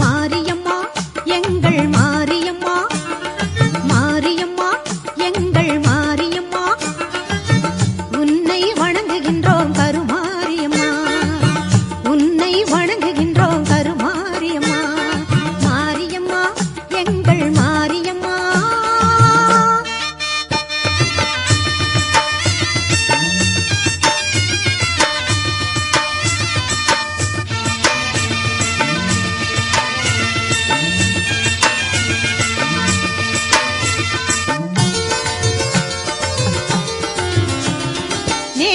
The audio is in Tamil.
மாரியம்மா எங்கள் மாரியம்மா. மாரியம்மா எங்கள் மாரியம்மா. உன்னை வணங்குகின்றோம் கருமாரியம்மா. உன்னை வணங்குகின்றோம் ನೀ